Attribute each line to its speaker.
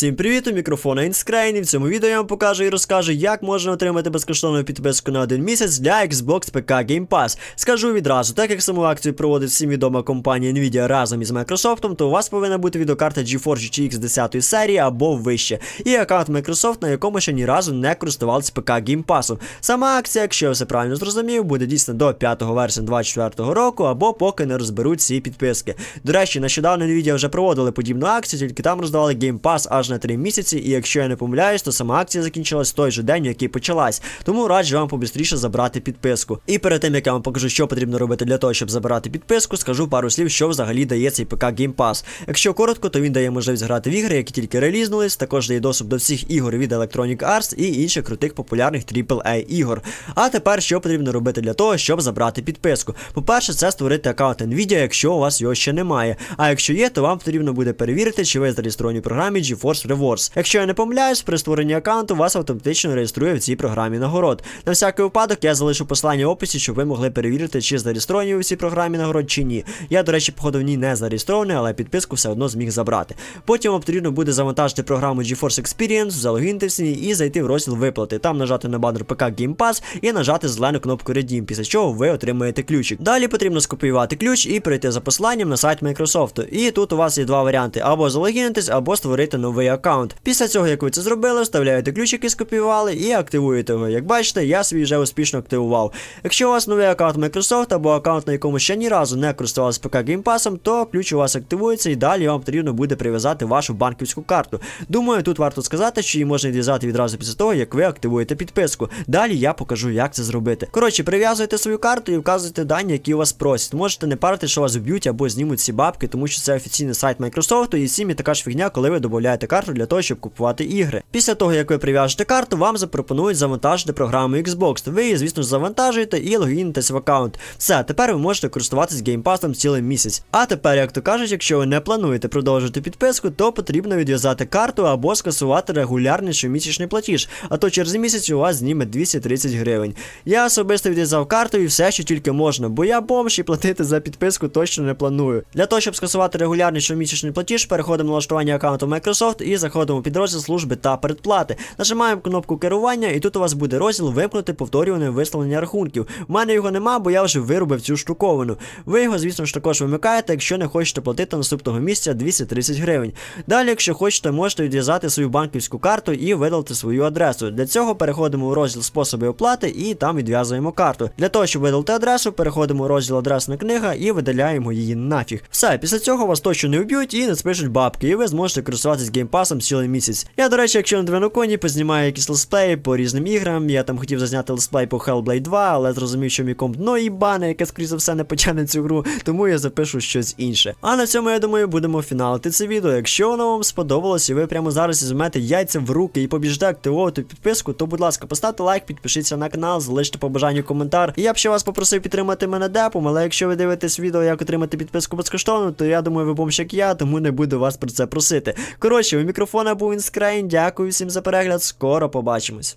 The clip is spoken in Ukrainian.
Speaker 1: Всім привіт, у мікрофона Інскрейн, і в цьому відео я вам покажу і розкажу, як можна отримати безкоштовну підписку на один місяць для Xbox PK Game Pass. Скажу відразу, так як саму акцію проводить всім відома компанія Nvidia разом із Microsoft, то у вас повинна бути відеокарта GeForce GTX 10 серії або вище, і аккаунт Microsoft, на якому ще ні разу не користувалися ПК Game Pass. Сама акція, якщо я все правильно зрозумів, буде дійсно до 5 вересня 2024 року, або поки не розберуть ці підписки. До речі, нещодавно Nvidia вже проводили подібну акцію, тільки там роздавали Game Pass аж на 3 місяці, і якщо я не помиляюсь, то сама акція закінчилась в той же день, який почалась. Тому раджу вам побистріше забрати підписку. І перед тим як я вам покажу, що потрібно робити для того, щоб забирати підписку, скажу пару слів, що взагалі дає цей ПК Game Pass. Якщо коротко, то він дає можливість грати в ігри, які тільки релізнулись, також дає доступ до всіх ігор від Electronic Arts і інших крутих популярних AAA ігор. А тепер що потрібно робити для того, щоб забрати підписку? По-перше, це створити аккаунт Nvidia, якщо у вас його ще немає. А якщо є, то вам потрібно буде перевірити, чи ви зареєстровані в програмі GeForce Rewards. Якщо я не помиляюсь, при створенні аккаунту вас автоматично реєструє в цій програмі нагород. На всякий випадок я залишу посилання в описі, щоб ви могли перевірити, чи зареєстровані в цій програмі нагород чи ні. Я, до речі, походу в ній не зареєстрований, але підписку все одно зміг забрати. Потім вам потрібно буде завантажити програму GeForce Experience, залогінитися в ній і зайти в розділ виплати. Там нажати на банер ПК Game Pass і нажати зелену кнопку Redeem, після чого ви отримаєте ключик. Далі потрібно скопіювати ключ і перейти за посиланням на сайт Microsoft. І тут у вас є два варіанти: або залогінитись, або створити новий аккаунт. Після цього, як ви це зробили, вставляєте ключ, який скопіювали, і активуєте його. Як бачите, я свій вже успішно активував. Якщо у вас новий аккаунт Microsoft або аккаунт, на якому ще ні разу не користувалися ПК Pass, то ключ у вас активується і далі вам потрібно буде прив'язати вашу банківську карту. Думаю, тут варто сказати, що її можна відв'язати відразу після того, як ви активуєте підписку. Далі я покажу, як це зробити. Коротше, прив'язуєте свою карту і вказуєте дані, які у вас просять. Можете не парити, що вас вб'ють або знімуть ці бабки, тому що це офіційний сайт Microsoft, і всім є така ж фігня, коли ви додаєте карту для того, щоб купувати ігри. Після того, як ви прив'яжете карту, вам запропонують завантажити програму Xbox. Ви її, звісно завантажуєте і логінитесь в аккаунт. Все, тепер ви можете користуватись геймпасом цілий місяць. А тепер, як то кажуть, якщо ви не плануєте продовжити підписку, то потрібно відв'язати карту або скасувати регулярний щомісячний платіж. А то через місяць у вас зніме 230 гривень. Я особисто відв'язав карту і все, що тільки можна, бо я бомж і платити за підписку точно не планую. Для того, щоб скасувати регулярний щомісячний платіж, переходимо на налаштування аккаунту Microsoft і заходимо під розділ служби та передплати. Нажимаємо кнопку керування, і тут у вас буде розділ вимкнути повторюване виставлення рахунків. У мене його нема, бо я вже виробив цю штуковину. Ви його, звісно ж, також вимикаєте, якщо не хочете платити наступного місяця 230 гривень. Далі, якщо хочете, можете відв'язати свою банківську карту і видалити свою адресу. Для цього переходимо у розділ способи оплати і там відв'язуємо карту. Для того, щоб видалити адресу, переходимо у розділ адресна книга і видаляємо її нафіг. Все, після цього вас точно не вб'ють і не спишуть бабки, і ви зможете користуватись геймпасом цілий місяць. Я, до речі, якщо на двиноконі, познімаю якісь летсплеї по різним іграм. Я там хотів зазняти летсплей по Hellblade 2, але зрозумів, що мій комп дно їбане, яке, скоріше за все, не потягне цю гру, тому я запишу щось інше. А на цьому, я думаю, будемо фіналити це відео. Якщо воно вам сподобалось, і ви прямо зараз візьмете яйця в руки і побіжте активувати підписку, то, будь ласка, поставте лайк, підпишіться на канал, залиште по бажанню коментар. І я б ще вас попросив підтримати мене депом, але якщо ви дивитесь відео, як отримати підписку безкоштовно, то я думаю, ви бомж як я, тому не буду вас про це просити. Коротше, у мікрофона був Інскрайн. Дякую всім за перегляд. Скоро побачимось.